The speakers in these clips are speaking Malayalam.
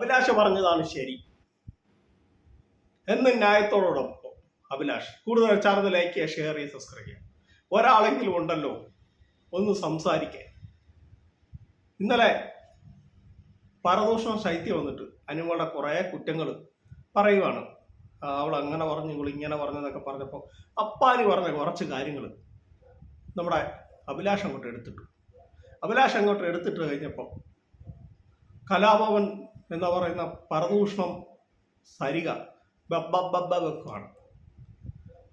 അഭിലാഷ പറഞ്ഞതാണ് ശരി. എന്ന് ന്യായത്തോടൊപ്പം അഭിലാഷ് കൂടുതൽ ചാനൽ ലൈക്ക് ചെയ്യുക ഷെയർ ചെയ്യുക സബ്സ്ക്രൈബ് ചെയ്യുക. ഒരാളെങ്കിലും ഉണ്ടല്ലോ ഒന്ന് സംസാരിക്കാൻ. ഇന്നലെ പരദൂഷണം ശൈത്യം വന്നിട്ട് അനുമളുടെ കുറേ കുറ്റങ്ങൾ പറയുവാണ്. അവൾ അങ്ങനെ പറഞ്ഞു ഇവൾ ഇങ്ങനെ പറഞ്ഞെന്നൊക്കെ പറഞ്ഞപ്പോൾ അപ്പാനി പറഞ്ഞ കുറച്ച് കാര്യങ്ങൾ നമ്മുടെ അഭിലാഷ് അങ്ങോട്ട് എടുത്തിട്ടു. അഭിലാഷ് അങ്ങോട്ട് എടുത്തിട്ട് കഴിഞ്ഞപ്പോൾ കലാഭവൻ എന്ന് പറയുന്ന പരദൂഷണം സരിക. ബാണ്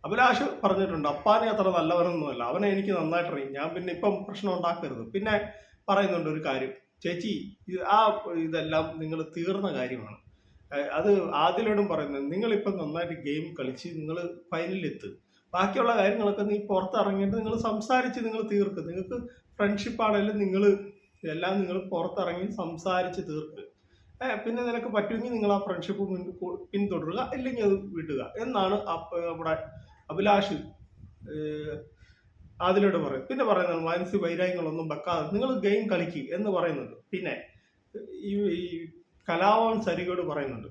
അഭിലാഷ് പറഞ്ഞിട്ടുണ്ട് അപ്പാനെ അത്ര നല്ലവനൊന്നുമല്ല. അവനെ എനിക്ക് നന്നായിട്ട് അറിയാം. ഞാൻ പിന്നെ ഇപ്പം പ്രശ്നം ഉണ്ടാക്കരുത്. പിന്നെ പറയുന്നുണ്ട് ഒരു കാര്യം. ചേച്ചി ആ ഇതെല്ലാം നിങ്ങൾ തീർന്ന കാര്യമാണ്. അത് ആദ്യലോടും പറയുന്നത് നിങ്ങളിപ്പം നന്നായിട്ട് ഗെയിം കളിച്ച് നിങ്ങൾ ഫൈനലിലെത്ത്. ബാക്കിയുള്ള കാര്യങ്ങളൊക്കെ നീ പുറത്തിറങ്ങിയിട്ട് നിങ്ങൾ സംസാരിച്ച് നിങ്ങൾ തീർക്ക്. നിങ്ങൾക്ക് ഫ്രണ്ട്ഷിപ്പ് ആണെങ്കിലും നിങ്ങൾ ഇതെല്ലാം നിങ്ങൾ പുറത്തിറങ്ങി സംസാരിച്ച് തീർക്ക്. പിന്നെ നിനക്ക് പറ്റുമെങ്കിൽ നിങ്ങൾ ആ ഫ്രണ്ട്ഷിപ്പ് പിന്തുടരുക ഇല്ലെങ്കിൽ അത് വിടുക എന്നാണ് നമ്മുടെ അഭിലാഷ് അതിലൂടെ പറയും പിന്നെ പറയുന്നത് മാനസിക വൈരാഗ്യങ്ങളൊന്നും വെക്കാതെ നിങ്ങൾ ഗെയിം കളിക്കുക എന്ന് പറയുന്നുണ്ട് പിന്നെ ഈ കലാഭവൻ സരികയോട് പറയുന്നുണ്ട്.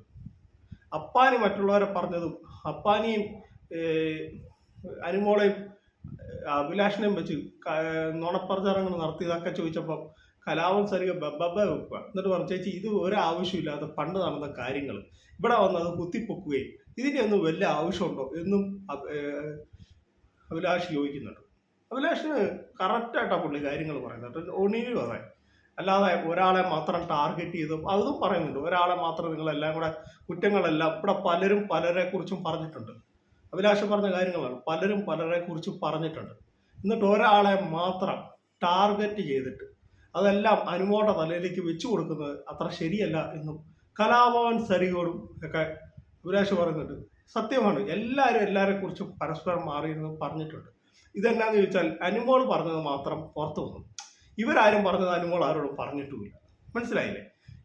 അപ്പാനി മറ്റുള്ളവരെ പറഞ്ഞതും അപ്പാനിയും അനുമോളെയും അഭിലാഷിനെയും വെച്ച് നുണപ്രചാരങ്ങൾ നടത്തിയതൊക്കെ ചോദിച്ചപ്പോൾ കലാഭവൻ സരിക ബബ്ബ വെക്കുക. എന്നിട്ട് പറഞ്ഞു ചേച്ചി ഇത് ഒരാവശ്യമില്ലാത്ത പണ്ട് നടന്ന കാര്യങ്ങൾ. ഇവിടെ വന്ന് അത് കുത്തിപ്പൊക്കുകയും ഇതിന്റെ ഒന്നും വലിയ ആവശ്യമുണ്ടോ? എന്നും അഭിലാഷ് ചോദിക്കുന്നുണ്ട്. അഭിലാഷിന് കറക്റ്റായിട്ടാണ് പുള്ളി കാര്യങ്ങൾ പറയുന്നത്. ഒണിയിൽ പറയാൻ അല്ലാതെ ഒരാളെ മാത്രം ടാർഗറ്റ് ചെയ്ത് അതും പറയുന്നുണ്ട്. ഒരാളെ മാത്രം നിങ്ങളെല്ലാം കൂടെ കുറ്റങ്ങളെല്ലാം ഇവിടെ പലരും പലരെ കുറിച്ചും പറഞ്ഞിട്ടുണ്ട്. അഭിലാഷ് പറഞ്ഞ കാര്യങ്ങളാണ്. പലരും പലരെ കുറിച്ചും പറഞ്ഞിട്ടുണ്ട്. എന്നിട്ട് ഒരാളെ മാത്രം ടാർഗറ്റ് ചെയ്തിട്ട് അതെല്ലാം അനുമോടെ തലയിലേക്ക് വെച്ചു കൊടുക്കുന്നത് അത്ര ശരിയല്ല എന്നും കലാഭവൻ സരികോടും ഒക്കെ അഭിലാഷ് പറയുന്നുണ്ട്. സത്യമാണ്. എല്ലാവരും എല്ലാവരെ കുറിച്ചും പരസ്പരം മാറിയെന്ന് പറഞ്ഞിട്ടുണ്ട്. ഇതെന്നാന്ന് ചോദിച്ചാൽ അനുമോൾ പറഞ്ഞത് മാത്രം പുറത്തു വന്നു. ഇവരാരും പറഞ്ഞത് അനുമോൾ ആരോടും പറഞ്ഞിട്ടുമില്ല. മനസ്സിലായില്ലേ?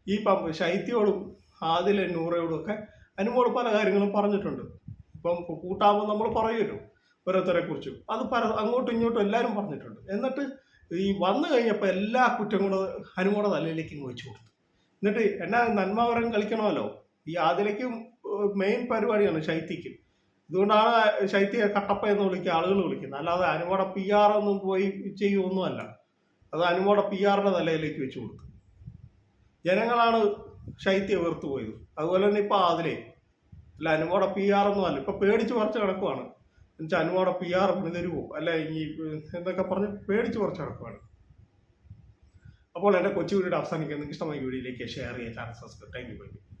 ഈ ശൈത്യോടും ആദിലെ നൂറയോടും ഒക്കെ അനുമോൾ പല കാര്യങ്ങളും പറഞ്ഞിട്ടുണ്ട്. ഇപ്പം കൂട്ടാകുമ്പോൾ നമ്മൾ പറയുമല്ലോ ഓരോരുത്തരെ കുറിച്ചും അത് പര അങ്ങോട്ടും ഇങ്ങോട്ടും എല്ലാവരും പറഞ്ഞിട്ടുണ്ട്. എന്നിട്ട് ഈ വന്നു കഴിഞ്ഞപ്പോൾ എല്ലാ കുറ്റം കൂടെ ഹനുമോടെ തലയിലേക്ക് വെച്ചു കൊടുത്തു. എന്നിട്ട് എന്നാ നന്മവരം കളിക്കണമല്ലോ? ഈ ആദിലേക്കും മെയിൻ പരിപാടിയാണ് ശൈത്യക്കും ഇതുകൊണ്ടാണ് ശൈത്യ കട്ടപ്പ എന്ന് വിളിക്കുക ആളുകൾ വിളിക്കുന്നത്. അല്ലാതെ അനുമോടെ പി ആർ ഒന്നും പോയി ചെയ്യുമൊന്നുമല്ല അത് അനുമോടെ പി ആറിന്റെ തലയിലേക്ക് വെച്ചു കൊടുത്തു. ജനങ്ങളാണ് ശൈത്യ വെറുത്തു പോയത്. അതുപോലെ തന്നെ ഇപ്പൊ ആദിലേ അല്ല അനുമോടെ പി ആർ ഒന്നും അല്ല. ഇപ്പൊ പേടിച്ച് കുറച്ച് കിടക്കുവാണ്. എന്നുവെച്ചാൽ അനുവാടെ പി ആർ പണി തരുമോ അല്ല ഈ എന്തൊക്കെ പറഞ്ഞ് പേടിച്ച് കുറച്ച് കിടക്കുവാണ് അപ്പോൾ എന്റെ കൊച്ചു വീഡിയോ അവസാനിക്കാൻ നിങ്ങൾക്ക് ഇഷ്ടമായ വീഡിയോയിലേക്ക് ഷെയർ ചെയ്യാൻ ചാനൽ സബ്സ്ക്രൈബ് താങ്ക് യു